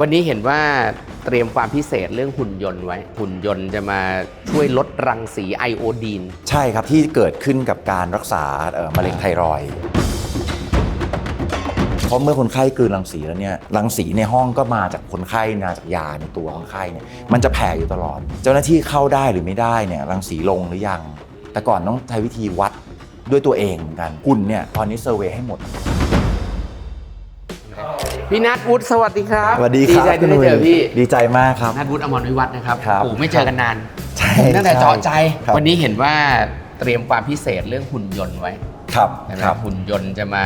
วันนี้เห็นว่าเตรียมความพิเศษเรื่องหุ่นยนต์ไว้ หุ่นยนต์จะมาช่วยลดรังสีไอโอดีน ใช่ครับที่เกิดขึ้นกับการรักษาเอ่อมะเร็งไทรอยด์เพราะเมื่อคนไข้กลืนรังสีแล้วเนี่ยรังสีในห้องก็มาจากคนไข้มาจากยาในตัวคนไข้เนี่ยมันจะแผ่อยู่ตลอด เจ้าหน้าที่เข้าได้หรือไม่ได้เนี่ยรังสีลงหรือยัง แต่ก่อนต้องใช้วิธีวัดด้วยตัวเองเหมือนกันหุ่นเนี่ยตอนนี้เซอร์เวยให้หมด พี่นัทวุฒิสวัสดีครับสวัสดีครับใจที่ได้เจอพี่ดีใจมากครับนัทวุฒิอมรวิวัฒน์นะครับครับโอ้ไม่เจอกันนานใช่ตั้งแต่เจาะใจครับวันนี้เห็นว่าเตรียมความพิเศษเรื่องหุ่นยนต์ไว้ครับใช่ไหมครับหุ่นยนต์จะมา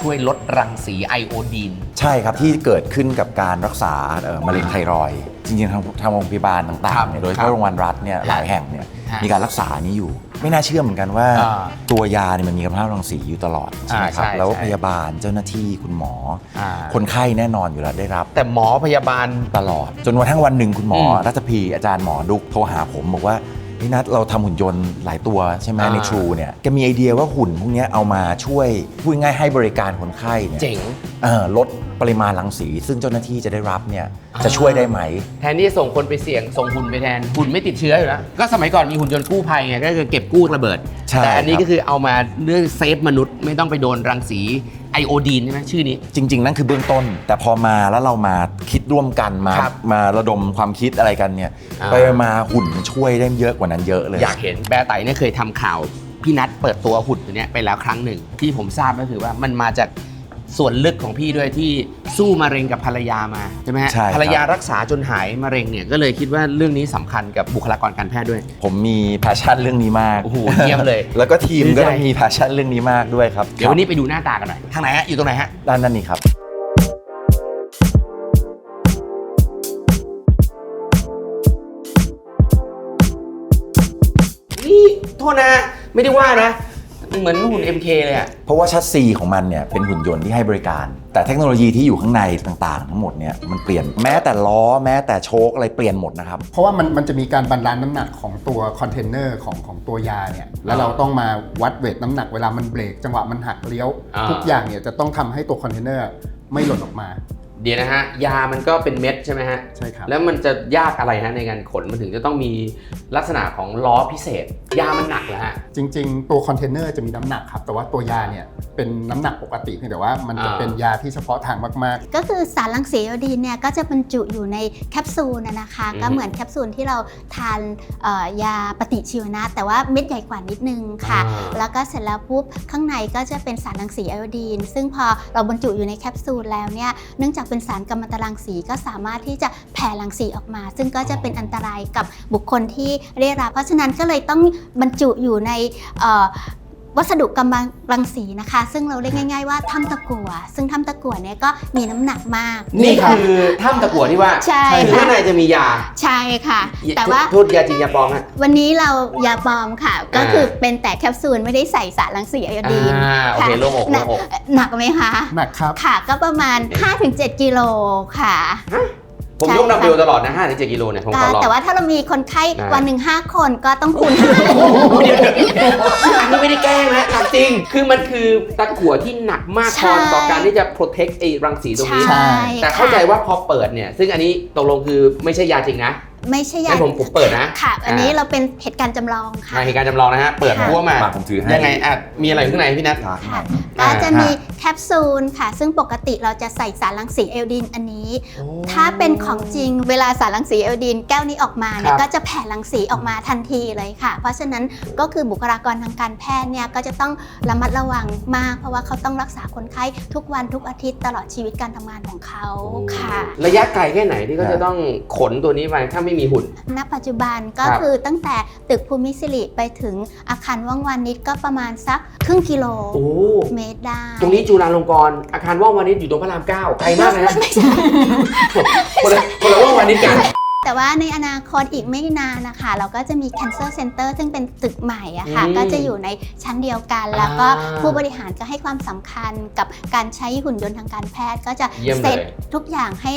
ช่วยลดรังสีไอโอดีน ใช่ครับที่เกิดขึ้นกับการรักษาเอ่อมะเร็งไทรอยด์จริงๆทางทางโรงพยาบาลต่าครังบๆเนี่ยโดยเฉครัพาะบโรงพยาบาลรัฐเนี่ยหลายแห่งเนี่ยฮะ มีการรักษานี้อยู่ ไม่น่าเชื่อเหมือนกันว่า อ่าตัวยาเนี่ยมันมีคุณภาพรังสีอยู่ตลอดใช่ไหมอ่าครับใช่แล้วใช่พยาบาลเจ้าหน้าที่คุณหมออ่าคนไข้แน่นอนอยู่แล้วได้รับ แต่หมอพยาบาล ตลอด จนวันทั้งวันหนึ่งคุณหมออืมรัตพีอาจารย์หมอดุกโทรหาผมบอกว่าพี่นัทเราทำหุ่นยนต์หลายตัวใช่ไหมอ่าในทรูเนี่ยแกมีไอเดียว่าหุ่นพวกเนี้ยเอามาช่วยพูดง่ายๆให้บริการคนไข้เนี่ยเจ๋ง เอ่อลดปริมาณรังสีซึ่งเจ้าหน้าที่จะได้รับเนี่ยอ่าจะช่วยได้ไหม แทนที่จะส่งคนไปเสี่ยงส่งหุ่นไปแทนหุ่นไม่ติดเชื้ออยู่แล้วก็สมัยก่อนมีหุ่นยนต์กู้ภัยไงก็คือเก็บกู้ระเบิด ใช่แต่อันนี้ครับ ก็คือเอามาเรื่องเซฟมนุษย์ไม่ต้องไปโดนรังสีไอโอดีนใช่ไหมชื่อนี้ จริง ๆ นั่นคือเบื้องต้น แต่พอมาแล้วเรามาคิดร่วมกันมาครับมาระดมความคิดอะไรกันเนี่ยอ่า ไปมาหุ่นมันช่วยได้เยอะกว่านั้นเยอะเลย อยากเห็นแบร์ไตเนี่ยเคยทำข่าว พี่นัทเปิดตัวหุ่นตัวเนี้ยไปแล้วครั้งหนึ่งที่ผมทราบก็คือว่ามันมาจาก ส่วนลึกของพี่ด้วยที่สู้มะเร็งกับภรรยามาใช่ไหมฮะใช่ครับ ภรรยารักษาจนหายมะเร็งเนี่ยก็เลยคิดว่าเรื่องนี้สำคัญกับบุคลากรการแพทย์ด้วย ผมมีแพชชั่นเรื่องนี้มากโอ้โหเยี่ยมเลย แล้วก็ทีมดีใจก็ต้องมีแพชชั่นเรื่องนี้มากด้วยครับเดี๋ยววันนี้ไปดูหน้าตากันหน่อยทางไหนฮะอยู่ตรงไหนฮะด้านนั้นนี่ครับ นี่โทษนะ ไม่ได้ว่านะ เหมือนหุ่น MK เลยอะเพราะว่าชัดซีของมันเนี่ยเป็นหุ่นยนต์ที่ให้บริการ แต่เทคโนโลยีที่อยู่ข้างในต่างๆ ทั้งหมดเนี่ยมันเปลี่ยนแม้แต่ล้อแม้แต่โชคอะไรเปลี่ยนหมดนะครับ เพราะว่ามันมันจะมีการบรรลานซ์น้ำหนักของตัวคอนเทนเนอร์ของของตัวยาเนี่ยแล้วเราต้องมาวัดเวทน้ำหนักเวลามันเบรกจังหวะมันหักเลี้ยว อ่า ทุกอย่างเนี่ยจะต้องทำให้ตัวคอนเทนเนอร์ไม่หล่นออกมา เดี๋ยวนะฮะยามันก็เป็นเม็ดใช่ไหมฮะใช่ครับ แล้วมันจะยากอะไรฮะในการขนมันถึงจะต้องมีลักษณะของล้อพิเศษ ยามันหนักเหรอฮะ จริง ๆ ตัวคอนเทนเนอร์จะมีน้ำหนักครับ แต่ว่าตัวยาเนี่ยเป็นน้ำหนักปกติเพียงแต่ว่ามันจะอ่า เป็นยาที่เฉพาะทางมาก ก็คือสารรังสีไอโอดีนเนี่ยก็จะบรรจุอยู่ในแคปซูลนะนะคะ อืมก็เหมือนแคปซูลที่เราทานเอ่อยาปฏิชีวนะ แต่ว่าเม็ดใหญ่กว่านิดนึงค่ะ อ่า แล้วก็เสร็จแล้วปุ๊บข้างในก็จะเป็นสารรังสีไอโอดีน ซึ่งพอเราบรรจุอยู่ในแคปซูลแล้วเนี่ยเนื่องจากเป็นสารกัมมันตรังสีก็สามารถที่จะแผ่รังสีออกมา ซึ่งก็จะเป็นอันตรายกับบุคคลที่ได้รับ เพราะฉะนั้นก็เลยต้องบรรจุอยู่ใน วัสดุกำมะรังสีนะคะ ซึ่งเราเรียกง่าย ๆว่าถ้ำตะกั่วซึ่งถ้ำตะกั่วเนี่ยก็มีน้ำหนักมาก นี่คือถ้ำตะกั่วที่ว่าใช่คือค่ะ ข้างในจะมียาใช่ค่ะ แต่ว่าโทษยาจริงยาปลอมฮะ วันนี้เรายาปลอมค่ะ ก็อ่าคือเป็นแต่แคปซูลไม่ได้ใส่สารรังสีไอโอดีน อ่าโอเคค่ะโล่งอกหนัโล่งอก หนักไหมคะๆหนักครับ ค่ะก็ประมาณ 5-7 กิโลค่ะ ผมใช่ยกดัมค่ะเบลตลอดนะ5ถึง7กิโลเนี่ยผมขอลองแต่ว่าถ้าเรามีคนไข้ได้วันหนึ่งห้าคนก็ต้องคูณเดี๋ยวอันนี้ไม่ได้แกล้งนะหนักจริง คือมันคือตะกั่วที่หนักมากพใช่อต่อการที่จะ protect ไอ้รังสีตรงนี้ใช่แต่เข้าใจค่ะว่าพอเปิดเนี่ย ซึ่งอันนี้ตกลงคือไม่ใช่ยาจริงนะ ไม่ใช่ยางั้นผมผมเปิดนะค่ะ อันนี้อ่าเราเป็นเหตุการณ์จำลองค่ะมาเหตุการณ์จำลองนะฮะ เปิดค่ะ พัวมามาผมถือให้ ยังไงอะมีอะไรอยู่ข้างในพี่นัทครับค่ะอ่าก็จะมีแคปซูลค่ะ ซึ่งปกติเราจะใส่สารรังสีเอลดินอันนี้ ถ้าเป็นของจริงเวลาสารรังสีเอลดินแก้วนี้ออกมาเนี่คยรับ ก็จะแผ่รังสีออกมาทันทีเลยค่ะ เพราะฉะนั้นก็คือบุคลากรทางการแพทย์เนี่ยก็จะต้องระมัดระวังมาก เพราะว่าเขาต้องรักษาคนไข้ทุกวันทุกอาทิตย์ตลอดชีวิตการทำงานของเขาค่ะ ระยะไกลแค่ไหนที่เขาจะต้องขนตัวนี้ไปถ้าไม่มีหุ่น ณ ปัจจุบันก็ครับคือตั้งแต่ตึกภูมิสิริไปถึงอาคารว่องวานิชก็ประมาณสักครึ่งกิโลโอ้ เมตรได้ตรงนี้จุฬาลงกรณ์อาคารว่องวานิชอยู่ตรงพระรามเก้าไกลมากเลยนะไม่ใช่ คนละคนละว่องวานิชกัน แต่ว่าในอนาคตอีกไม่นานนะคะ เราก็จะมี Cancer Center ซึ่งเป็นตึกใหม่อะค่ะ อืมก็จะอยู่ในชั้นเดียวกัน แล้วก็อ่าผู้บริหารก็ให้ความสำคัญกับการใช้หุ่นยนต์ทางการแพทย์ ก็จะเยี่ยมเลยเซตทุกอย่างให้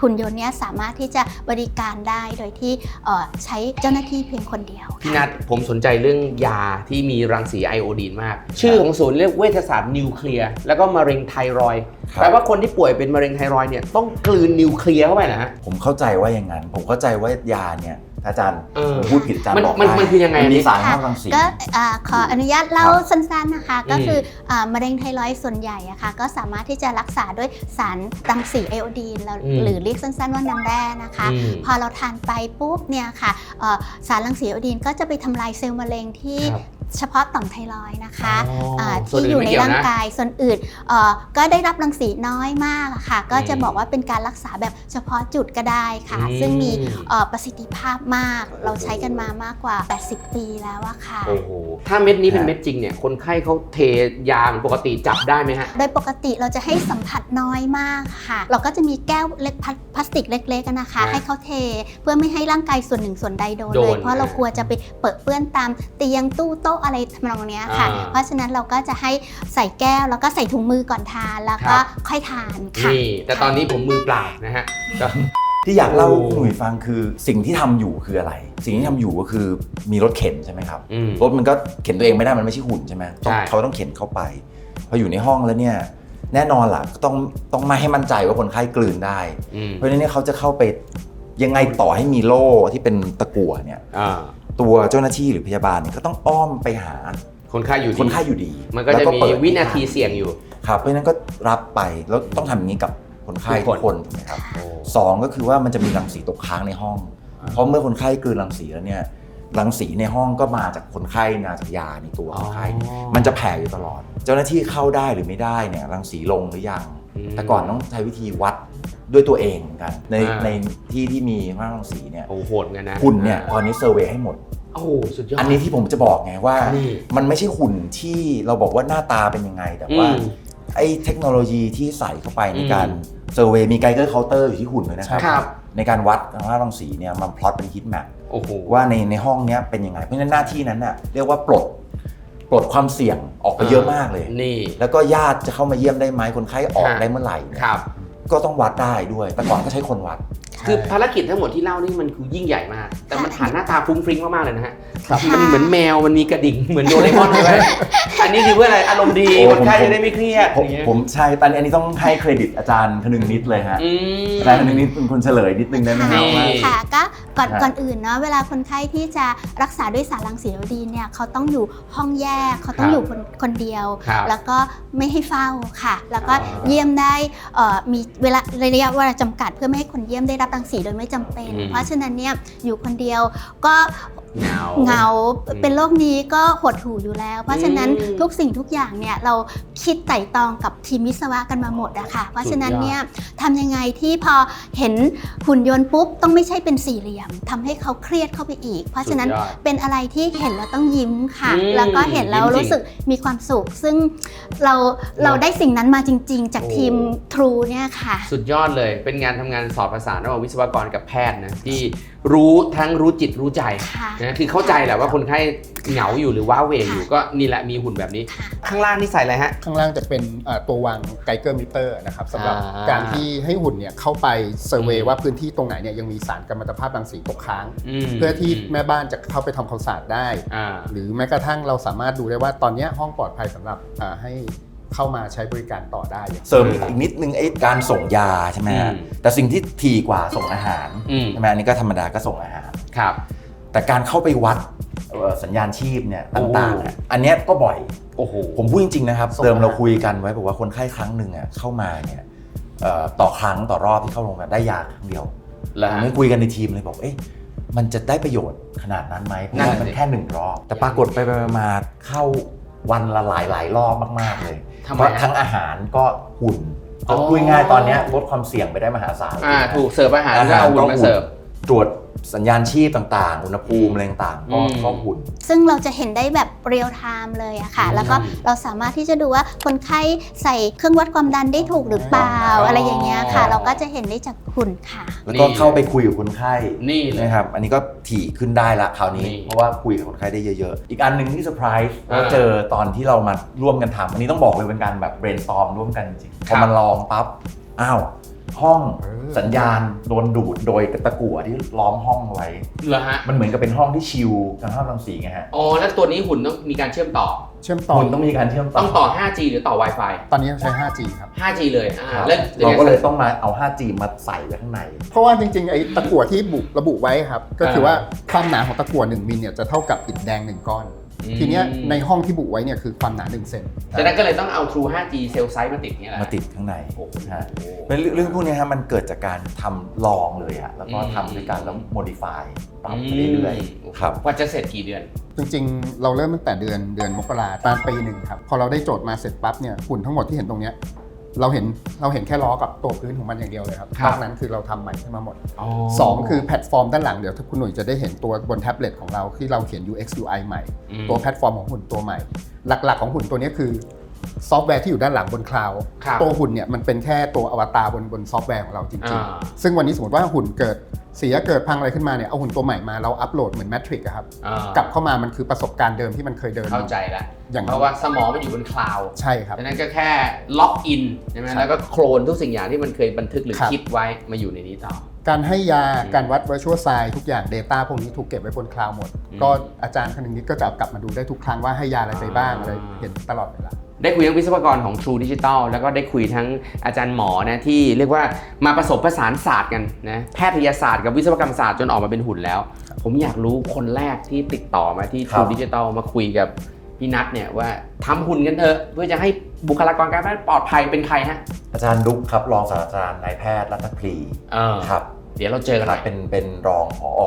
หุ่นยนต์เนี้ยสามารถที่จะบริการได้โดยที่เอ่อใช้เจ้าหน้าที่เพียงคนเดียวพี่ค่ะนัทผมสนใจเรื่องยาที่มีรังสีไอโอดีนมาก ชื่อของศูนย์เรียกเวชศาสตร์นิวเคลียร์แล้วก็มะเร็งไทรอยด์ครับแปลว่าคนที่ป่วยเป็นมะเร็งไทรอยด์เนี่ยต้องกลืนนิวเคลียร์เข้าไปนะฮะผมเข้าใจว่าอย่างนั้น ผมเข้าใจว่ายาเนี่ย ถ้าอาจารย์เออผมพูดผิดอาจารย์มันบอกมันได้มันคือยังไงมัมีนี่สารเข้ารังสี ก็อ่าขออนุญาตเล่าครับสั้นๆนะคะ ก็อืมคืออามะเร็งไทรอยด์ส่วนใหญ่อะค่ะก็สามารถที่จะรักษาด้วยสารรังสีไอโอดีนแล้วอืม หรือเรียกสั้นๆว่าน้ำแร่นะคะ อืม พอเราทานไปปุ๊บเนี่ยค่ะเอ่อสารรังสีไอโอดีนก็จะไปทำลายเซลล์มะเร็งที่ครับ เฉพาะต่อมไทรอยด์นะคะอ๋ออ่าส่วนที่อื่นอยู่ไม่ในเกี่ยวนะร่างกายส่วนอื่นเอ่อก็ได้รับรังสีน้อยมากอะค่ะ ก็จะอืมบอกว่าเป็นการรักษาแบบเฉพาะจุดก็ได้ค่ะอืมซึ่งมีเอ่อประสิทธิภาพมาก เราใช้กันมามากกว่า 80 ปีแล้วอะค่ะโอ้โหถ้าเม็ดนี้เป็นเม็ดจริงเนี่ยคนไข้เขาเทยาเหมือนปกติจับได้ไหมฮะโดยปกติเราจะให้สัมผัสน้อยมากค่ะ เราก็จะมีแก้วเล็กพลาพลาสติกเล็กๆอะนะคะอ่าให้เขาเทเพื่อไม่ให้ร่างกายส่วนหนึ่งส่วนใดโดนโดเลนยเพราะเรากลัวจะไปเปิดเปื้อนตามเตียงตู้โต๊ะอะไรทำนองเนี้ยค่ะ อ่า เพราะฉะนั้นเราก็จะให้ใส่แก้วแล้วก็ใส่ถุงมือก่อนทานแล้วก็ครับค่อยทานค่ะ นี่ แต่ตอนนี้ผมมือเปล่านะฮะก็ ที่อยากเล่าโอ้ให้คุณหนุ่ยฟังคือสิ่งที่ทำอยู่คืออะไร สิ่งที่ทำอยู่ก็คือมีรถเข็นใช่ไหมครับ อืม รถมันก็เข็นตัวเองไม่ได้มันไม่ใช่หุ่นใช่ไหมต้องใช่ เขาต้องเข็นเข้าไป พออยู่ในห้องแล้วเนี่ยแน่นอนล่ะต้องต้องไม่ให้มั่นใจว่าคนไข้กลืนได้ อืมเพราะฉะนั้นเนี่ยเขาจะเข้าไปยังไงต่อให้มีโล่ที่เป็นตะกั่วเนี่ย อ่า ตัวเจ้าหน้าที่หรือพยาบาลเนี่ยก็ต้องอ้อมไปหาคนไข้อยู่ดีคนไข้อยู่ดีมันก็แล้วจะมีเปิดวินาทีเสี่ยงอยู่ครับเพราะฉะนั้นก็รับไปแล้วต้องทำอย่างนี้กับคนไข้ทุทุกกคคนนถูกไหมครับสองก็คือว่ามันจะมีรังสีตกค้างในห้อง เพราะเมื่อคนไข้กลืนรังสีแล้วเนี่ยรังสีในห้องก็มาจากคนไข้มาจากยาในตัวคนไข้อ๋อมันจะแผ่อยู่ตลอด เจ้าหน้าที่เข้าได้หรือไม่ได้เนี่ยรังสีลงหรือยังอืม แต่ก่อนต้องใช้วิธีวัดด้วยตัวเองเหมือนกัน ในอ่า ในที่ที่มีค่ารังสีเนี่ยโอ้โหโหดกันนะหุ่นเนี่ยตอนนี้เซอร์เวยให้หมด โอ้โหสุดยอด อันนี้ที่ผมจะบอกไงว่า นี่มันไม่ใช่หุ่นที่เราบอกว่าหน้าตาเป็นยังไง แต่ว่าอืมไอ้เทคโนโลยีที่ใส่เข้าไปในอืมการเซอร์เวย์มีไกเกอร์เคาน์เตอร์อยู่ที่หุ่นเลยนะครับ ครับ ในการวัดค่ารังสีเนี่ยมันพลอตเป็นฮิตแมป โอ้โห ว่าในในห้องเนี้ยเป็นยังไงเพราะฉะนั้นหน้าที่นั้นน่ะเรียกว่าปลดป ลดความเสี่ยงออกไปเยอะมากเลย นี่ แล้วก็ญาติจะเข้ามาเยี่ยมได้ไหมคนไข้ออกฮะได้เมื่อไหร่เนี่ยครับ ก็ต้องวัดได้ด้วย แต่ก่อนก็ใช้คนวัด คือภารกิจทั้งหมดที่เล่านี่มันคือยิ่งใหญ่มาก แต่มันค่ะผ่านหน้าตาฟุ้งฟริ้งมากๆเลยนะฮะครับมันเหมือนแมวมันมีกระดิ่งเหมือนโดเรมอนเลยอันนี้คือเพื่ออะไรอารมณ์ดีโอ้คนไข้ผมจะได้ไม่เครียดผมอย่างเงี้ยผมใช่ตอนนี้อันนี้ต้องให้เครดิตอาจารย์คนึงนิดเลยฮะอืมอาจารย์คนึงนิดเป็นคนเฉลยนิดนึงได้ไหมค่ะครับว่าค่ะก็ก่อนฮะก่อนอื่นเนาะเวลาคนไข้ที่จะรักษาด้วยสารรังสีไอโอดีนเนี่ยเขาต้องอยู่ห้องแยกเขาต้องครับอยู่คนคนเดียวครับแล้วก็ไม่ให้เฝ้าค่ะ แล้วก็อ่าเยี่ยมได้เอ่อมีเวลาระยะเวลาจำกัดเพื่อไม่ให้คนเยี่ยมได้รับรังสีโดยไม่จำเป็นอืมเพราะฉะนั้นเนี่ยอยู่คนเดียวก็ เหงาเหงาอืมเป็นโรคนี้ก็หดหู่อยู่แล้ว เพราะฉะนั้นอืมทุกสิ่งทุกอย่างเนี่ยเราคิดไต่ตองกับทีมวิศวะกันมาหมดอะค่ะเพราะฉะนั้นเนี่ยทำยังไงที่พอเห็นหุ่นยนต์ปุ๊บต้องไม่ใช่เป็นสี่เหลี่ยมทำให้เขาเครียดเข้าไปอีก เพราะฉะนั้นสุดยอดเป็นอะไรที่เห็นแล้วต้องยิ้มค่ะอืมแล้วก็เห็นแล้วยิ้มจริงรู้สึกมีความสุข ซึ่งเราเราได้สิ่งนั้นมาจริง ๆ จากโอ้ทีมทรูเนี่ยค่ะ สุดยอดเลยเป็นงานทำงานสอดประสานระหว่างวิศวกรกับแพทย์นะที่ รู้ทั้งรู้จิตรู้ใจค่ะนะคือเข้าใจแหละว่าคนไข้เหงาอยู่หรือว้าเหวอยู่ก็นี่แหละมีหุ่นแบบนี้ค่ะข้างล่างนี่ใส่อะไรฮะ ข้างล่างจะเป็นเอ่อตัววางไกเกอร์มิเตอร์นะครับสำหรับอ่าการที่ให้หุ่นเนี่ยเข้าไปเซอร์เวอืย์มว่าพื้นที่ตรงไหนเนี่ยยังมีสารกัมมันตภาพรังสีตกค้าง มเพื่อที่แม่บ้านจะเข้าไปทำความสะอาดได้ อ่า หรือแม้กระทั่งเราสามารถดูได้ว่าตอนเนี้ยห้องปลอดภัยสำหรับอ่าให้ เข้ามาใช้บริการต่อได้ เสริมอีกนิดนึงไอ้การส่งยาใช่ไหมฮะอืมแต่สิ่งที่ทีกว่าส่งอาหารอืม ใช่ไหมอันนี้ก็ธรรมดาก็ส่งอาหาร ครับ แต่การเข้าไปวัดเอ่อสัญญาณชีพเนี่ยโอ้ต่างๆอะอันเนี้ยก็บ่อย โอ้โห ผมพูดจริงๆนะครับส่งเดิมเราอาหารคุยกันไว้บอกว่าคนไข้ครั้งหนึ่งอะเข้ามาเนี่ยเอ่อต่อครั้งต่อรอบที่เข้าโรงพยาบาลได้ยาครั้งเดียวแล้วผมไม่คุยกันในทีมเลยบอกเอ๊ะมันจะได้ประโยชน์ขนาดนั้นไหมเพราะนั่นว่าน่ะมันสิ แค่หนึ่งรอบ แต่ปรากฏไปๆมาๆเข้าวันละหลายหลายๆรอบมากๆเลย ทำไมเพราะฮะทั้งอาหารก็หุ่นอ๋อ พูดง่ายๆตอนเนี้ยลดความเสี่ยงไปได้มหาศาล อ่าเลยนะถูกเสิร์ฟอาหารก็เอาหุ่นมาเสิร์ฟ ตรวจสัญญาณชีพต่างๆ อุณหภูมิอะไรต่างๆก็อืมก็หุ่นซึ่งเราจะเห็นได้แบบเรียลไทม์เลยอะค่ะอืมแล้วก็เราสามารถที่จะดูว่าคนไข้ใส่เครื่องวัดความดันได้ถูกหรือเปล่าอ๋อออะไรอย่างเงี้ยค่ะ เราก็จะเห็นได้จากหุ่นค่ะ แล้วก็นี่เข้าไปคุยกับคนไข้นี่เลยนะครับ อันนี้ก็ถี่ขึ้นได้ละคราวนี้นี่เพราะว่าคุยกับคนไข้ได้เยอะๆ อีกอันหนึ่งที่เซอร์ไพรส์อ่าเราเจอตอนที่เรามาร่วมกันทำอันนี้ต้องบอกเลยเป็นการแบบ brainstorm ร่วมกันจริงๆพครัอบมันลองปั๊บอ้าว ห้องเออสัญญาณโดนดูดโดยตะกั่วที่ล้อมห้องไว้ เหรอฮะ มันเหมือนกับเป็นห้องที่ชิลทางภาพรังสีไงฮะอ๋อ แล้วตัวนี้หุ่นต้องมีการเชื่อมต่อ เชื่อมต่อคุณต้องมีการเชื่อมต่ต้อองต่อ 5G หรือต่อ Wi-Fi ตอนนี้ใช้ 5G ครับ 5G เลยอ่าครับแล้วเราก็เลยต้องมาเอา 5G มาใส่ไว้ข้างใน เพราะว่าจริงๆไอ้ตะกั่วที่บุระบุไว้ครับ ก็คือว่าความหนาของตะกั่ว1มิลเนี่ยจะเท่ากับอิฐแดง 1 ก้อน ทีเนี้ยในห้องที่บุไว้เนี่ยคือความหนา1เซนฉะนั้นก็เลยต้องเอา True 5G เซลล์ไซต์มาติดเนี่ยแหละมาติดข้างในโอ้โหฮะเป็นเรื่องเรื่องพวกเนี้ยฮะมันเกิดจากการทำลองเลยอะแล้วก็อืมทำด้วยกันแล้ว modify ปรับไปเรื่อยๆครับว่าจะเสร็จกี่เดือน จริงๆ เราเริ่มตั้งแต่เดือนเดือนมกราประมาณปีหนึ่งครับ พอเราได้โจทย์มาเสร็จปั๊บเนี่ยหุ่นทั้งหมดที่เห็นตรงเนี้ย เราเห็นเราเห็นแค่ล้อกับตัวพื้นของมันอย่างเดียวเลยครับครับ นอกนั้นคือเราทำใหม่ขึ้นมาหมดสองคือแพลตฟอร์มด้านหลังเดี๋ยวถ้าคุณหนุ่ยจะได้เห็นตัวบนแท็บเล็ตของเราที่เราเขียน UX UI ใหม่ ม ตัวแพลตฟอร์มของหุ่นตัวใหม่ หลักๆของหุ่นตัวนี้คือซอฟต์แวร์ที่อยู่ด้านหลังบนคลาวด์ครับตัวหุ่นเนี่ยมันเป็นแค่ตัวอวตารบนบนซอฟต์แวร์ของเราจริงอ่า ๆ ซึ่งวันนี้สมมติว่าหุ่นเกิด เสียเกิดพังอะไรขึ้นมาเนี่ยเอาหุ่นตัวใหม่มาเราอัปโหลดเหมือนแมทริกอะครับอ่ากลับเข้ามามันคือประสบการณ์เดิมที่มันเคยเดินเข้าใจแล้ว อย่างเพราะว่าสมองมันอยู่บนคลาวด์ใช่ครับ ดังนั้นก็แค่ล็อกอินใช่ไหมครับ แล้วก็โคลนทุกสิ่งอย่างที่มันเคยบันทึกหรือครับคิดไว้มาอยู่ในนี้ต่อ การให้ยาอืมการวัด virtual sign ทุกอย่าง Data พวกนี้ถูกเก็บไว้บนคลาวด์หมด อืมก็อาจารย์คนหนึงนี้ก็จะเอากลับมาดูได้ทุกครั้งว่าให้ยาอะไรไปบ้างอ่าอะไรเห็นตลอดเวลา ได้คุยทั้งวิศวกรของ True Digital แล้วก็ได้คุยทั้งอาจารย์หมอนะที่เรียกว่ามาผสมผสานศาสตร์กันนะแพทยศาสตร์กับวิศวกรรมศาสตร์จนออกมาเป็นหุ่นแล้ว ผมอยากรู้คนแรกที่ติดต่อมาที่ครับ True Digital มาคุยกับพี่นัทเนี่ยว่าทำหุ่นกันเถอะเพื่อจะให้บุคลากรการแพทย์ปลอดภัยเป็นใครฮะอาจารย์ดุ๊กครับรองศาสตราจารย์นายแพทย์รัตนพลีเออครับเดี๋ยวเราเจอกันหคน่รัอบยเป็นเป็นรองผอ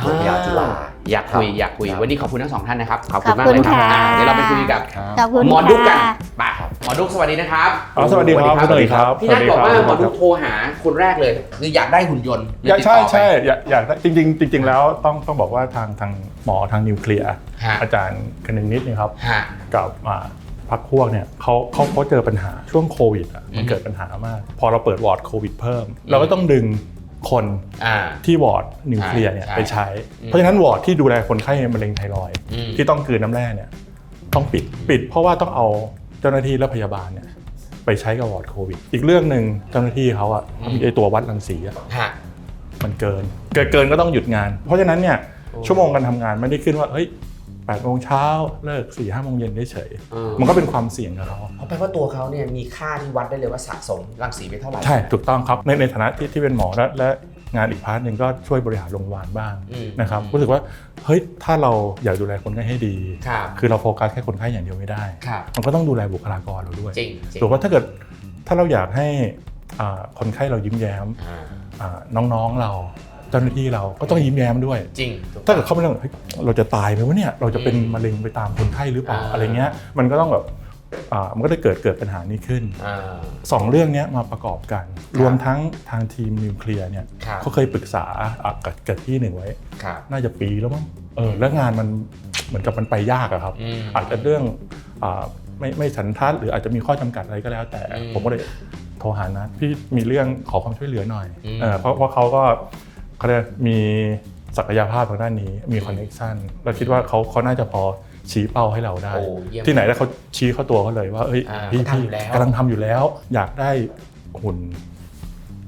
โรงพยาบาลจุฬาอยากคุยรับอยากคุยรับวันนี้ขอบคุณทั้งสองท่านนะครับ ขอบขคุอบณมากคุณเลยครับค่ะอ่าเดี๋ยวเราไปคุยกับขอบคุณหมอดุ๊กกันค่ะไปหมอดุ๊กสวัสดีนะครับอ๋อสวัสดีครับสวัสดีครับสวัสพี่ดีนัทครับบอกว่าสวัสดีครับหมอดุ๊กโทรหาคนแรกเลย คืออยากได้หุ่นยนต์อยากติดใช่ต่อไปใช่อยากอยากได้จริงๆจริง ๆ แล้วต้องต้องบอกว่าทางทางหมอทางนิวเคลียร์ฮะอาจารย์คนึงนิดนี่ครับฮะกับอ่าพักพวกเนี่ยเขาเขาเขาเจอปัญหาช่วงโควิดอะมันอืมเกิดปัญหามาก พอเราเปิดวอร์ดโควิดเพิ่ม เราก็ต้องดึง คนอ่าที่วอร์ดนิวเคลียร์เนี่ยใช่ไปใช้อืมเพราะฉะนั้นวอร์ดที่ดูแลคนไข้มะเร็งไทรอยด์อืมที่ต้องกลืนน้ำแร่เนี่ยต้องปิดปิด เพราะว่าต้องเอาเจ้าหน้าที่และพยาบาลเนี่ยไปใช้กับวอร์ดโควิด อีกเรื่องหนึ่งเจ้าหน้าที่เขาอะมีไอตัววัดรังสีอะฮะมันเกิน เกินเกินก็ต้องหยุดงาน เพราะฉะนั้นเนี่ยโอ้ชั่วโมงการทำงานไม่ได้ขึ้นว่าเฮ้ย แปดโมงเช้าเลิกสี่ห้าโมงเย็นเฉยเออๆมันก็เป็นความเสี่ยงกับเขาเพราะแปลว่าตัวเขาเนี่ยมีค่าที่วัดได้เลยว่าสะสมรังสีไปเท่าไหร่ ใช่ถูกต้องครับในในฐานะที่ที่เป็นหมอและและงานอีกพาร์ทหนึ่งก็ช่วยบริหารโรงพยาบาลบ้างอืมนะครับรู้สึกว่าเฮ้ยถ้าเราอยากดูแลคนไข้ให้ดีครับคือเราโฟกัสแค่คนไข้อย่างเดียวไม่ได้ครับมันก็ต้องดูแลบุคลากรเราด้วยจริงจริงถูกว่าถ้าเกิดถ้าเราอยากให้อ่าคนไข้เรายิ้มแย้มอ่าอ่าน้องๆเรา เจ้าหน้าที่เราก็ต้องยิ้มแย้มด้วย จริงถูกถ้าเกิดเขาไม่ต้องเฮ้ยเราจะตายไหมวะเนี่ยเราจะเป็นอืมมะเร็งไปตามคนไข้หรือเปล่าอ่าอะไรเงี้ยมันก็ต้องแบบอ่ามันก็จะเกิดเกิดปัญหานี้ขึ้น อ่า สองเรื่องเนี้ยมาประกอบกัน รวมทั้งทางทีมนิวเคลียร์เนี่ยครับ เขาเคยปรึกษาอะกับกับที่หนึ่งไว้ ครับ น่าจะปีแล้วมั้งเออแล้วงานมันเหมือนกับมันไปยากอะครับ อืม อาจจะเรื่องอาไม่ไม่สันทัดหรืออาจจะมีข้อจำกัดอะไรก็แล้ว แต่อืมผมก็เลยโทรหานะพี่มีเรื่องขอความช่วยเหลือหน่อยอืม เออเพราะเพราะเขาก็ เขาเรียกมีศักยภาพทางด้านนี้มีคอนเน t ชันเราคิดว่าเขาเขาน่าจะพอชี้เป้าให้เราได้ โอ้เยี่ยมที่ไหนแล้วเขาชี้เข้าตัวเขาเลยว่าเอ้ยอ่าพี่เขาทำพี่อยู่แล้ว กำลังทำอยู่แล้ว อยากได้หุ่น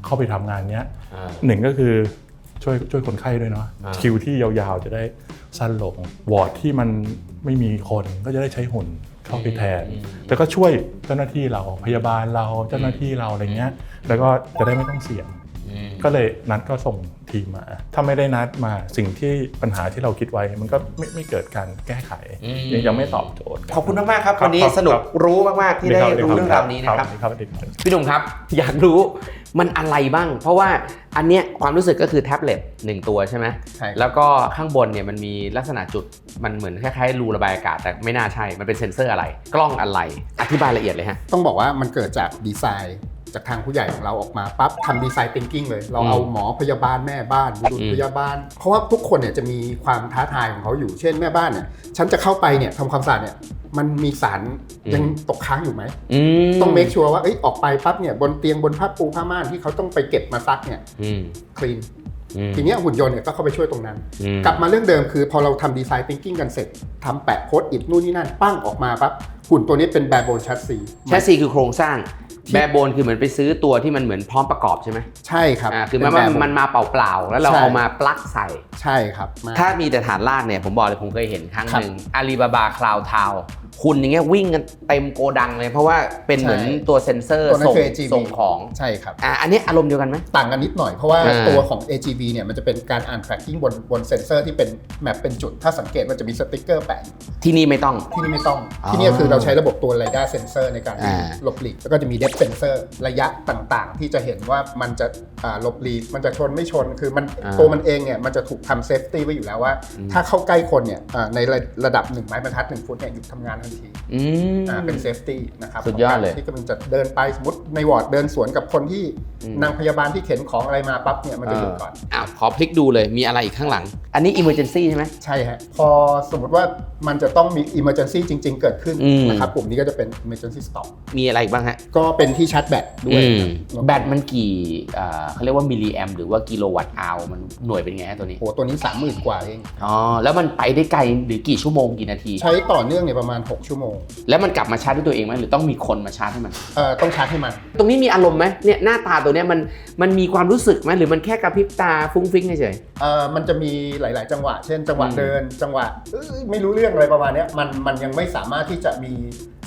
เข้าไปทำงานเนี้ย อ่า หนึ่งก็คือช่วยช่วยคนไข้ด้วยเนาะอ่า คิวที่ยาวๆจะได้สั้นลงวอร์ดที่มันไม่มีคนก็จะได้ใช้หุ่นเข้าไปแทน อืมแล้วก็ช่วยเจ้าหน้าที่เราพยาบาลเราเจ้าหน้าที่เราอะไรเงี้ย แล้วก็จะได้ไม่ต้องเสี่ยงอืม ก็เลยนัดก็ส่งทีมมา ถ้าไม่ได้นัดมาสิ่งที่ปัญหาที่เราคิดไว้ มันก็ไม่ไม่เกิดการแก้ไข อืม ยังยังไม่ตอบโจทย์ ขอบคุณมากๆครับครับวันนี้ครับ สนุกครับรู้มากๆที่ได้รู้เรื่องราวนี้นะครับ ครับดีครับ พี่หนุ่มครับ อยากรู้มันอะไรบ้าง เพราะว่าอันเนี้ยความรู้สึกก็คือแท็บเล็ตหนึ่งตัวใช่ไหมใช่ครับ แล้วก็ข้างบนเนี่ยมันมีลักษณะจุดมันเหมือนคล้ายๆรูระบายอากาศแต่ไม่น่าใช่มันเป็นเซ็นเซอร์อะไร กล้องอะไรอธิบายละเอียดเลยฮะ ต้องบอกว่ามันเกิดจากดีไซน์ จากทางผู้ใหญ่ของเราออกมาปั๊บทำดีไซน์ thinking เลย เราเอาอืมหมอพยาบาลแม่บ้านบุรุษอืมพยาบาล เพราะว่าทุกคนเนี่ยจะมีความท้าทายของเขาอยู่เช่นแม่บ้านเนี่ยฉันจะเข้าไปเนี่ยทำความสะอาดเนี่ยมันมีสารยังตกค้างอยู่ไหมอืมต้องเมคชัวร์ว่าเอ้ยออกไปปั๊บเนี่ยบนเตียงบนผ้าปูผ้าม่านที่เขาต้องไปเก็บมาซักเนี่ยอืมคลีนอืมทีเนี้ยหุ่นยนต์เนี่ยก็เข้าไปช่วยตรงนั้นอืมกลับมาเรื่องเดิมคือ พอเราทำดีไซน์ thinking กันเสร็จทำแปะโพสต์อิทนู่นนี่นั่นปั้งออกมาปั๊บหุ่นตัวนี้เป็นแบบโบนชัดซีแชสซีคือโครงสร้าง แบร์โบนคือเหมือนไปซื้อตัวที่มันเหมือนพร้อมประกอบใช่ไหมใช่ครับอ่าคือมันเป็มันแบบ มันมาเปล่าๆแล้วเราใช่ เอามาปลั๊กใส่ ใช่ครับมา ถ้ามีแต่ฐานลากเนี่ยผมบอกเลยผมเคยเห็นครั้งครับหนึ่งอาลีบาบาคลาวทาว คุณอย่างเงี้ยวิ่งกันเต็มโกดังเลย เพราะว่าเป็นเหมือนใช่ตัวเซ็นเซอร์ตัวนั้นส่งคือ AGV ส่งของใช่ครับ อะอันนี้อารมณ์เดียวกันไหม ต่างกันนิดหน่อยเพราะว่าอ่า ตัวของ AGV เนี่ยมันจะเป็นการอ่าน tracking บนบนเซนเซอร์ที่เป็นแมปเป็นจุด ถ้าสังเกตมันจะมีสติ๊กเกอร์แปะอยู่ที่นี่ไม่ต้อง ที่นี่ไม่ต้อง อ๋อที่นี่คือเราใช้ระบบตัว radar sensor ในการอ่า หลบหลีก แล้วก็จะมี depth sensor ระยะต่างๆ ที่จะเห็นว่ามันจะอ่าหลบหลีก มันจะชนไม่ชนคือมันอ่าตัวมันเองเนี่ยมันจะถูกทำ safety ไว้อยู่แล้วว่า ถ้าเข้าใกล้คนเนี่ยอ่าในระระดับ1ไม้บรรทัด1ฟุตเนี่ยหยุดทำงานทันทีอืม อ่าเป็น safety นะครับสุดยอดเลยขงการที่กำลังจะเดินไปสมมติในวอร์ดเดินสวนกับคนที่อืม นางพยาบาลที่เข็นของอะไรมาปั๊บเนี่ยมันจะหยุดก่อน อะขอพลิกดูเลยมีอะไรอีกข้างหลัง อันนี้ emergency ใช่ไหม ใช่ฮะพอสมมติว่ามันจะต้องมี emergency จริง ๆ เกิดขึ้นอืม นะครับปุ่มนี้ก็จะเป็น emergency stop มีอะไรอีกบ้างฮะ ก็เป็นที่ชาร์จแบตด้วยอืม ครับแบตมันกี่อ่าเขาเรียกว่ามิลลิแอมหรือว่ากิโลวัตต์อาวมันหน่วยเป็นไงฮะตัวนี้ โหตัวนี้ 30,000 กว่าเอง อ๋อ แล้วมันไปได้ไกลหรือกี่ชั่วโมงกี่นาที ใช้ต่อเนื่องในยประมาณ6 ชั่วโมง แล้วมันกลับมาชาร์จด้วยตัวเองไหมหรือต้องมีคนมาชาร์จให้มัน เอ่อต้องชาร์จให้มัน ตรงนี้มีอารมณ์ไหมเนี่ยหน้าตาตัวเนี้ยมันมันมีความรู้สึกไหมหรือมันแค่กระพริบตาฟุ้งฟิ้งเฉย เอ่อมันจะมีหลาย ๆ จังหวะ เช่น จังหวะอืม เดิน จังหวะเอ้ยไม่รู้เรื่องอะไรประมาณเนี้ยมันมันยังไม่สามารถที่จะมี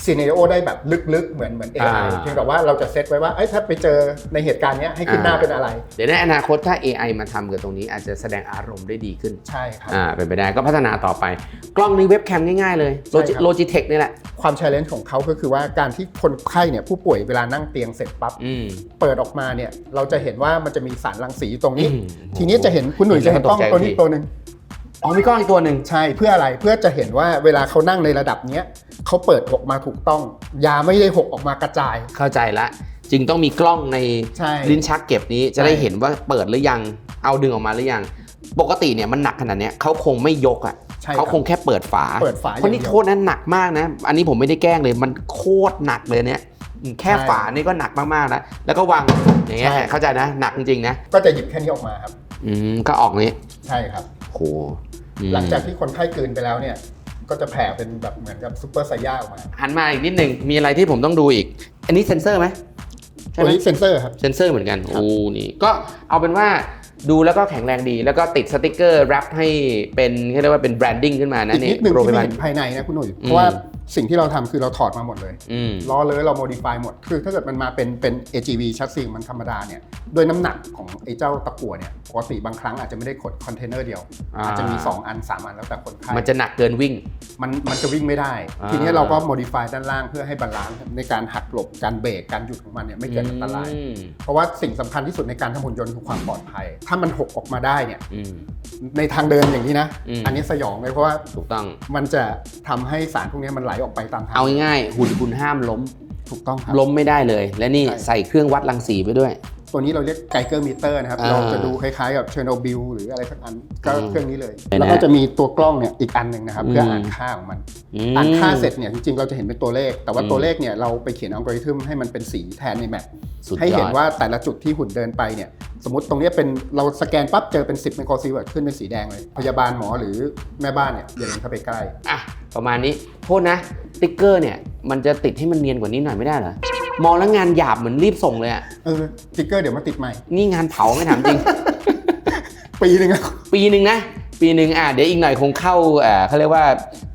ซีเน r โอได้แบบลึกๆ เหมือนเหมือน AI เพียงแต่ว่าเราจะเซตไว้ว่าเอ้ยถ้าไปเจอในเหตุการณ์เนี้ยให้ขึ้นหน้าเป็นอะไรๆเดี๋ยวในอนาคตถ้า AI มาทำกับตรงนี้อาจจะแสดงอารมณ์ได้ดีขึ้น ใช่ครับ อ่า เป็นไปได้ก็พัฒนาต่อไป กล้องนี้เว็บแคมง่ายๆเลยใช่ครับ โลจิเทคนี่แหละ ความ challenge ของเขาก็คือว่าการที่คนไข้เนี่ยผู้ป่วยเวลานั่งเตียงเสร็จปั๊บอืมเปิดออกมาเนี่ยเราจะเห็นว่ามันจะมีสารรังสีตรงนี้ อืมทีนี้จะเห็นคุณหนุ่ยจะเห็นกล้องตกใจตัวนี้พี่ตัวหนึ่งอ๋อมีกล้องอีกตัวหนึ่ง ใช่เพื่ออะไรเพื่อจะเห็นว่าเวลาเขานั่งในระดับเนี้ย เขาเปิดออกมาถูกต้อง ยาไม่ได้หกออกมากระจาย เข้าใจละ จึงต้องมีกล้องในใช่ลิ้นชักเก็บนี้จะใช่ได้เห็นว่าเปิดหรือยังเอาดึงออกมาหรือยัง ปกติเนี่ยมันหนักขนาดเนี้ยเขาคงไม่ยกอะใช่เขาคงแค่เปิดฝาเปิดฝาเพราะนี่อย่างเดียวโทษนั้นหนักมากนะ อันนี้ผมไม่ได้แกล้งเลยมันโคตรหนักเลยเนี่ยอืมแค่ใช่ฝานี่ก็หนักมากๆแล้วแล้วก็วางอย่างเงี้ยใช่เข้าใจนะหนักจริงๆนะก็จะหยิบแค่นี้ออกมาครับ อืมก็ออกนี้ใช่ครับ โหอืม หลังจากที่คนไข้กลืนไปแล้วเนี่ย ก็จะแผ่เป็นแบบเหมือนกับซูเปอร์ไซย่าออกมาหันมาอีกนิดหนึ่งมีอะไรที่ผมต้องดูอีก อันนี้เซ็นเซอร์ไหมใช่ตัวไหมนี้เซนเซอร์ครับ เซนเซอร์เหมือนกันครับ โอ้นี่ก็เอาเป็นว่าดูแล้วก็แข็งแรงดี แล้วก็ติดสติกเกอร์แรปให้เป็นเขาเรียกว่าเป็นแบรนดิ้งขึ้นมานะอีกในนิดหนึ่งโรงพที่ยาไม่บาล เห็นภายในนะคุณหนุ่ยเพราะว่า สิ่งที่เราทำคือเราถอดมาหมดเลยอืมล้อเลยเราโมดิฟายหมด คือถ้าเกิดมันมาเป็นเป็น AGV ชัดซีมันธรรมดาเนี่ยโดยน้ำหนักของไอ้เจ้าตะกั่วเนี่ยปกติบางครั้งอาจจะไม่ได้ขดคอนเทนเนอร์เดียวอ่าอาจจะมี 2 อัน 3 อันแล้วแต่คนไข้มันจะหนักเกินวิ่ง มันมันจะวิ่งไม่ได้อ่าทีนี้เราก็โมดิฟายด้านล่างเพื่อให้บาลานซ์ในการหักหลบการเบรกการหยุดของมันเนี่ยไม่เกิดอันตรายอืมเพราะว่าสิ่งสำคัญที่สุดในการทำหุ่นยนต์คือความปลอดภัย ถ้ามันหกออกมาได้เนี่ยอืมในทางเดินอย่างนี้นะอืมอันนี้สยองเลยเพราะว่าถูกต้องมันจะทำให้สารพวกนี้มันไหลออกไปตามทางเอาง่ายๆหุ่นคุณห้ามล้ม ถูกต้องครับ ล้มไม่ได้เลย และนี่ใช่ ใส่เครื่องวัดรังสีไปด้วย ตัวนี้เราเรียกไกเกอร์มิเตอร์นะครับ อ่าเราจะดูคล้ายๆกับเชอร์โนบิลหรืออะไรสักอันก็อืมเครื่องนี้เลยเห็นไหมแล้วก็จะมีตัวกล้องเนี่ยอีกอันหนึ่งนะครับ เพื่อม อ่านค่าของมัน ม อ่านค่าเสร็จเนี่ยจริงๆเราจะเห็นเป็นตัวเลข แต่ว่าอืม ตัวเลขเนี่ยเราไปเขียนอัลกอริทึมให้มันเป็นสีแทนในแมปสุดยอด ให้เห็นว่าแต่ละจุดที่หุ่นเดินไปเนี่ยสมมติตรงเนี้ยเป็นเราสแกนปั๊บเจอเป็น 10 ไมโครซีเวิร์ตขึ้นเป็นสีแดงเลย พยาบาลหมอหรือแม่บ้านเนี่ยอย่าเดินเข้าไปใกล้ อะประมาณนี้ โทษนะสติ๊กเกอร์เนี่ย มันจะติดให้มันเนียนกว่านี้หน่อยไม่ได้เหรอ มองแล้วงานหยาบเหมือนรีบส่งเลยอะเออสติ๊กเกอร์เดี๋ยวมาติดใหม่ นี่งานเผาไม่ถามจริง ปีหนึงอะปีหนึ่งนะ ปีหนึ่งอะเดี๋ยวอีกหน่อยคงเข้าเอ่อเขาเรียกว่า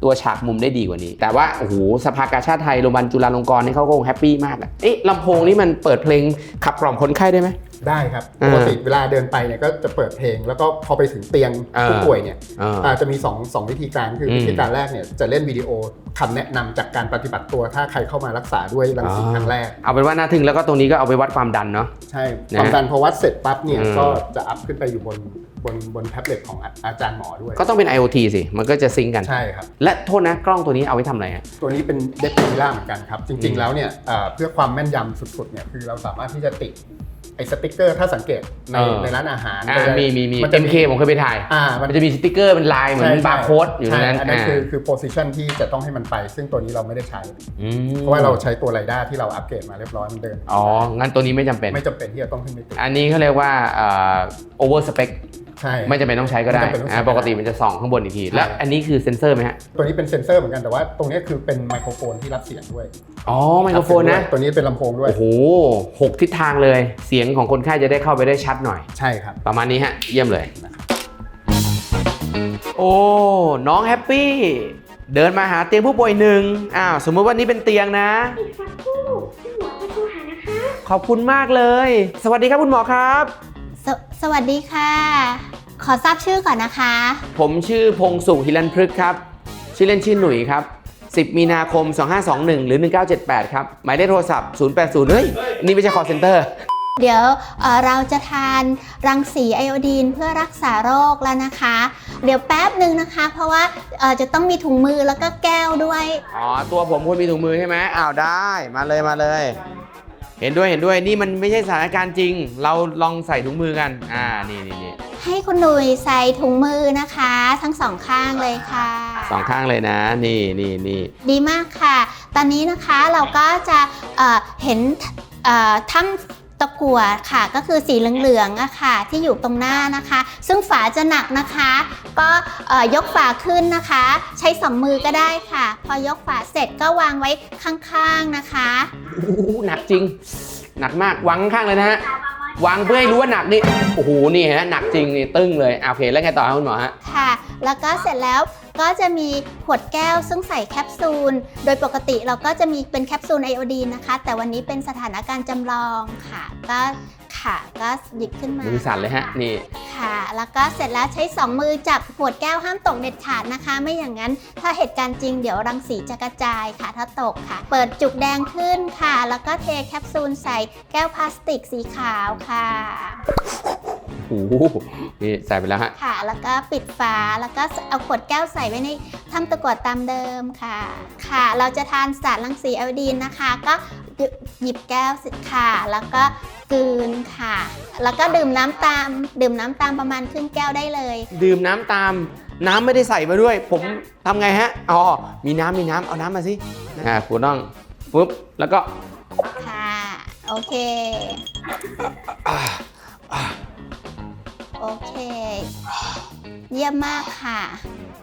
ตัวฉากมุมได้ดีกว่านี้ แต่ว่า โอ้โห สภากาชาติไทยโรงพยาบาลจุฬาลงกรณ์นี่เขาก็คงแฮปปี้มากอะเอ๊ะลำโพงนี่มันเปิดเพลงขับกล่อมคนไข้ได้ไหม ได้ครับอ่าปกติเวลาเดินไปเนี่ยก็จะเปิดเพลง แล้วก็พอไปถึงเตียงอ่าผู้ป่วยเนี่ยอ่าอาจจะมี2งวิธีการคืออมวิธีการแรกเนี่ยจะเล่นวิดีโอคำแนะนำจากการปฏิบัติตัวถ้าใครเข้ามารักษาด้วยรังสีครั้งแรก เอาเป็นว่าน่าทึ่งแล้วก็ตรงนี้ก็เอาไปวัดความดันเนาะใช่นะความดันพอวัดเสร็จปั๊บเนี่ยอืมก็จะอัพขึ้นไปอยู่บนบนบนแท็บเล็ตของอาอาจารย์หมอด้วย ก็ต้องเป็น IoT สิ มันก็จะซิงก์กันใช่ครับ และโทษนะกล้องตัวนี้เอาไว้ทำอะไรฮะตัวนี้เป็นเดฟมิล่าเหมือนกันครับ จริง ๆ แล้วเนี่ยเอ่อเพื่อความแม่นยำสุดๆเนี่ยคือเราสามารถที่จะติด ไอ้สติ๊กเกอร์ถ้าสังเกตในเออ ในร้านอาหารอ่าจะมีมีมีมันจะ MK ผมเคยไปถ่าย อ่ามัมันนจะมีสติกเกอร์เป็นลายเหมือนใช่บาร์โค้ดอยู่ในใช่นั้นอันนั้นอ่าคือคือโพซิชันที่จะต้องให้มันไป ซึ่งตัวนี้เราไม่ได้ใช้ อืมเพราะว่าเราใช้ตัวไรด้าที่เราอัปเกรดมาเรียบร้อยมันเดิน อ๋องั้นตัวนี้ไม่จำเป็น ไม่จำเป็นที่จะต้องขึ้นไปติดอันนี้เขาเรียกว่าเอ่อ over spec ใช่ ไม่จำเป็นต้องใช้ก็ได้ไม่จำเป็นต้องใช้ อ่าปกติมันจะส่องข้างบนอีกทีใช่แล้วอันนี้คือเซ็นเซอร์ไหมฮะ ตัวนี้เป็นเซ็นเซอร์เหมือนกันแต่ว่าตรงนี้คือเป็นไมโครโฟนที่รับเสียงด้วยอ๋อ ไมโครโฟนนะ ตัวนี้เป็นลำโพงด้วย โอ้โหหกทิศทางเลย เสียงของคนไข้จะได้เข้าไปได้ชัดหน่อย ใช่ครับ ประมาณนี้ฮะ เยี่ยมเลย โอ้ น้องแฮปปี้ เดินมาหาเตียงผู้ป่วยหนึ่งอ้าว สมมติว่านี่เป็นเตียงนะ อีกสักครู่คุณหมอจะโทรหานะคะ ขอบคุณมากเลย สวัสดีครับคุณหมอครับ สวสวัสดีค่ะ ขอทราบชื่อก่อนนะคะ ผมชื่อพงสุฮิรันพฤกษ์ครับชื่อเล่นชื่อหนุ่ยครับ 10 มีนาคม 2521 หรือ 1978 ครับ หมายเลขโทรศัพท์ 080 เฮ้ย นี่ไม่ใช่ call center เดี๋ยวเอ่อเราจะทานรังสีไอโอดีนเพื่อรักษาโรคแล้วนะคะ เดี๋ยวแป๊บหนึ่งนะคะ เพราะว่าเอ่อจะต้องมีถุงมือแล้วก็แก้วด้วย อ๋อ ตัวผมควรมีถุงมือใช่ไหมอ้าวได้มาเลยมาเลย เห็นด้วยเห็นด้วยนี่มันไม่ใช่สถานการณ์จริง เราลองใส่ถุงมือกัน อ่านี่นี่นี่ให้คุณหนุ่ยใส่ถุงมือนะคะ ทั้งสองข้างเลยค่ะสองข้างเลยนะ นี่นี่นี่ดีมากค่ะ ตอนนี้นะคะเราก็จะเอ่อเห็นเอ่อถ้ำ ตะกั่วค่ะ ก็คือสีเหลืองๆอะค่ะ ที่อยู่ตรงหน้านะคะ ซึ่งฝาจะหนักนะคะ ก็เอ่อยกฝาขึ้นนะคะ ใช้สองมือก็ได้ค่ะ พอยกฝาเสร็จก็วางไว้ข้างๆนะคะโอ้โหหนักจริง หนักมากวางข้างๆเลยนะฮะวางเพื่อให้รู้ว่าหนักนี่โอ้โหนี่ฮะหนักจริงนี่ตึ้งเลยอะโอเคแล้วไงต่อครับคุณหมอฮะค่ะ แล้วก็เสร็จแล้ว ก็จะมีขวดแก้วซึ่งใส่แคปซูล โดยปกติเราก็จะมีเป็นแคปซูลไอโอดีนนะคะ แต่วันนี้เป็นสถานการณ์จำลองค่ะ ก็ ค่ะ ก็หยิบขึ้นมามือสั่นเลยฮะนี่ค่ะ แล้วก็เสร็จแล้วใช้ 2 มือจับขวดแก้วห้ามตกเด็ดขาดนะคะ ไม่อย่างนั้นถ้าเหตุการณ์จริงเดี๋ยวรังสีจะกระจายค่ะ ถ้าตกค่ะ เปิดจุกแดงขึ้นค่ะ แล้วก็เทแคปซูลใส่แก้วพลาสติกสีขาวค่ะโอ้โหนี่ใส่ไปแล้วฮะค่ะ แล้วก็ปิดฝาแล้วก็เอาขวดแก้วใส่ไว้ในถ้ำตะกรวดตามเดิมค่ะ ค่ะ เราจะทานสารรังสีไอโอดีนนะคะ ก็หยิบแก้วสิค่ะ แล้วก็ กลืนค่ะ แล้วก็ดื่มน้ำตาม ดื่มน้ำตามประมาณครึ่งแก้วได้เลย ดื่มน้ำตามน้ำไม่ได้ใส่มาด้วย ผมทำไงฮะอ๋อมีน้ำมีน้ำเอาน้ำมาสิอ่าคุณต้องปุ๊บแล้วก็ค่ะ โอเค โอเค เยี่ยมมากค่ะ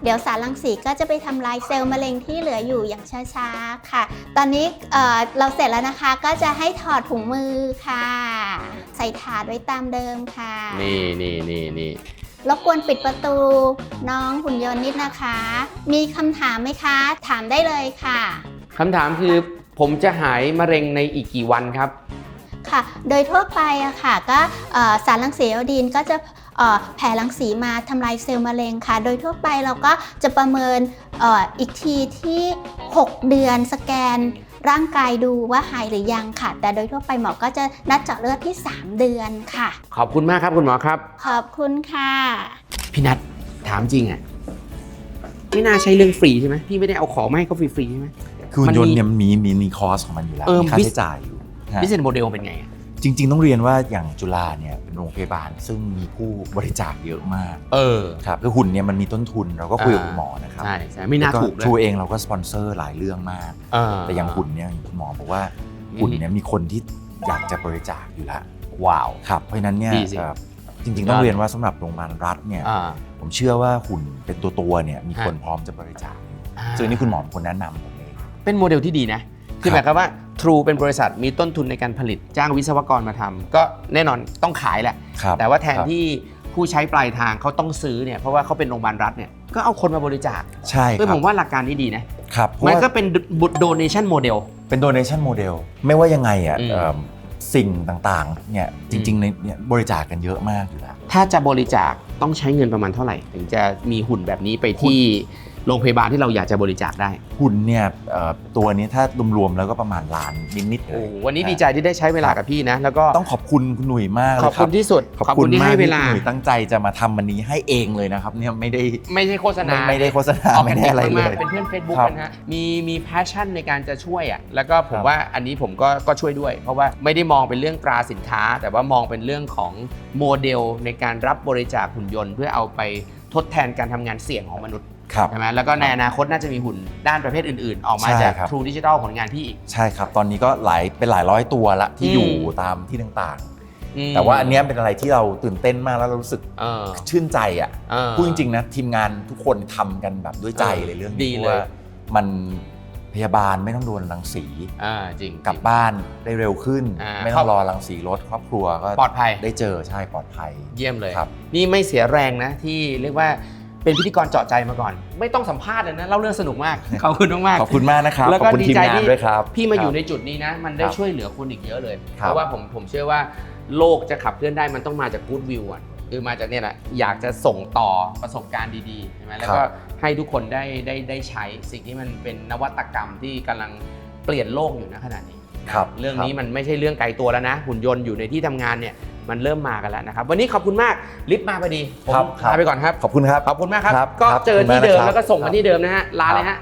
เดี๋ยวสารรังสีก็จะไปทำลายเซลล์มะเร็งที่เหลืออยู่อย่างช้าๆค่ะ ตอนนี้เอ่อเราเสร็จแล้วนะคะก็จะให้ถอดถุงมือค่ะ ใส่ถาดไว้ตามเดิมค่ะ นี่นี่นี่นี่รบกวนปิดประตูน้องหุ่นยนต์นิดนะคะ มีคำถามไหมคะ ถามได้เลยค่ะคำถามคือผมจะหายมะเร็งในอีกกี่วันครับค่ะ โดยทั่วไปอะค่ะ ก็เอ่อสารรังสีไอโอดีนก็จะเอ่อ แผ่รังสีมาทำลายเซลล์มะเร็งค่ะ โดยทั่วไปเราก็จะประเมินเอออีกทีที่ 6 เดือนสแกนร่างกายดูว่าหายหรือยังค่ะ แต่โดยทั่วไปหมอก็จะนัดเจาะเลือดที่ 3 เดือนค่ะ ขอบคุณมากครับคุณหมอครับ ขอบคุณค่ะ พี่นัทถามจริงอะไม่น่าใช่เรื่องฟรีใช่ไหมพี่ไม่ได้เอาของมาให้เขาฟรีๆใช่ไหมคือมันยนมีต์เนี่ยมันมีมีมีคอสของมันอยู่แล้วเออมีค่าบิสใช้จ่ายอยู่ฮะบิสเนสโมเดลเป็นไงอะ จริง ๆ ต้องเรียนว่าอย่างจุฬาเนี่ยเป็นโรงพยาบาล ซึ่งมีผู้บริจาคเยอะมากเออ ครับคือหุ่นเนี่ยมันมีต้นทุนเราก็คุยกับอ่าคุณหมอนะครับใช่ใช่ไม่น่าแล้วถูกเลทรูยเองเราก็สปอนเซอร์หลายเรื่องมาก เออ แต่อย่างหุ่นเนี่ยอย่างคุณหมอบอกว่าอืมหุ่นเนี่ยมีคนที่อยากจะบริจาคอยู่แล้วว้าว ครับเพราะฉะนั้นเนี่ยดีสิแบบจริง ๆ ต้องเรียนว่าสำหรับโรงพยาบาลรัฐเนี่ยอ่า ผมเชื่อว่าหุ่นเป็นตัวตัวๆเนี่ยมีฮะคนพร้อมจะบริจาคซึ่งอันนี่คุณหมอเป็นคนแนะนำผมเอง เป็นโมเดลที่ดีนะ คือหมายความว่า True เป็นบริษัทมีต้นทุนในการผลิตจ้างวิศวกรมาทำก็แน่นอนต้องขายแหละ ครับแต่ว่าแทนครับ ที่ผู้ใช้ปลายทางเขาต้องซื้อเนี่ยเพราะว่าเขาเป็นโรงพยาบาลรัฐเนี่ยก็เอาคนมาบริจาคใช่เออครัผบมว่าหลักการนี้ดีนะ ครับเพราะมันว่าก็เป็นบุตร donation model เป็น donation model ไม่ว่ายังไงอะอืม เอิ่มสิ่งต่างๆเนี่ยจริงๆในเนี่ยบริจาคกันเยอะมากอยู่แล้ว ถ้าจะบริจาคต้องใช้เงินประมาณเท่าไหร่ ถึงจะมีหุ่นแบบนี้ไปที่ โรงพยาบาลที่เราอยากจะบริจาคได้ หุ่นเนี่ยเอ่อตัวนี้ถ้ารวมๆแล้วก็ประมาณล้านนิดๆเลโอ้ยวันนี้ดีใจที่ได้ใช้เวลากับพี่นะ แล้วก็ต้องขอบคุณคุณหนุ่ยมากเลยขอบครัคุณที่สุดขอบคุณที่มากให้เวที่ลา คุณหนุ่ยตั้งใจจะมาทำวันนี้ให้เองเลยนะครับเนี่ยไม่ได้ไม่ใช่โฆษณา ไม่ไม่ได้โฆษณาไม่ได้อะไรเลมากยๆเป็นเพื่อน Facebook ครับกันฮะ มีมี passion ในการจะช่วยอะ แล้วก็ผมครับ ว่าอันนี้ผมก็ก็ช่วยด้วย เพราะว่าไม่ได้มองเป็นเรื่องตราสินค้า แต่ว่ามองเป็นเรื่องของโมเดลในการรับบริจาคหุ่นยนต์ เพื่อเอาไปทดแทนการทำงานเสี่ยงของมนุษย์ครับ ใช่ไหมแล้วก็ในอนาคตน่าจะมีหุ่นด้านประเภทอื่นๆ ออกมาใช่จากครับ True Digital ผลงานพี่อีกใช่ครับ ตอนนี้ก็หลายเป็นหลายร้อยตัวละที่อืมอยู่ตามที่ต่างอืมแต่ว่าอันเนี้ยเป็นอะไรที่เราตื่นเต้นมากแล้วเรารู้สึกเออชื่นใจอะ เออ พูดจริงๆนะทีมงานทุกคนทำกันแบบด้วยใจเลยเรื่องดีนี้เลยว่ามันพยาบาลไม่ต้องโดนรังสีอ่าจริง กลับบ้านได้เร็วขึ้น อ่า ไม่ต้องรอรังสีรถครอบครัวก็ปลอดภัยได้เจอใช่ปลอดภัย เยี่ยมเลย ครับ นี่ไม่เสียแรงนะที่เรียกว่า เป็นพิธีกรเจาะใจมาก่อน ไม่ต้องสัมภาษณ์เลยนะเล่าเรื่องสนุกมากขอบคุณมากๆ ขอบคุณมากนะครับแล้วขก็อบคุณดีทีมใจงานที่ด้วยครับพี่มาอยู่ครับในจุดนี้นะ มันได้ครับช่วยเหลือคนอีกเยอะเลยครับเพราะว่าผมผมเชื่อว่าโลกจะขับเคลื่อนได้มันต้องมาจากกู๊ดวิวอะคือมาจากเนี่ยแหละอยากจะส่งต่อประสบการณ์ดีๆใช่ไหมแล้วก็ให้ทุกคนได้ได้ได้ใช้สิ่งที่มันเป็นนวัตกรรมที่กำลังเปลี่ยนโลกอยู่นะขณะนี้ ครับ เรื่องนี้คบมันไม่ใช่เรื่องไกลตัวแล้วนะ หุ่นยนต์อยู่ในที่ทำงานเนี่ย มันเริ่มมากันแล้วนะครับ วันนี้ขอบคุณมากลิฟต์มาพอดีผมครับครับ ลาไปก่อนครับ ขอบคุณครับ ขอบคุณมากครับ ครับก็ครับเจอที่เดิมขอบคุณมากนะครับแล้วก็ส่งกันที่เดิมนะฮะลาเลยฮะ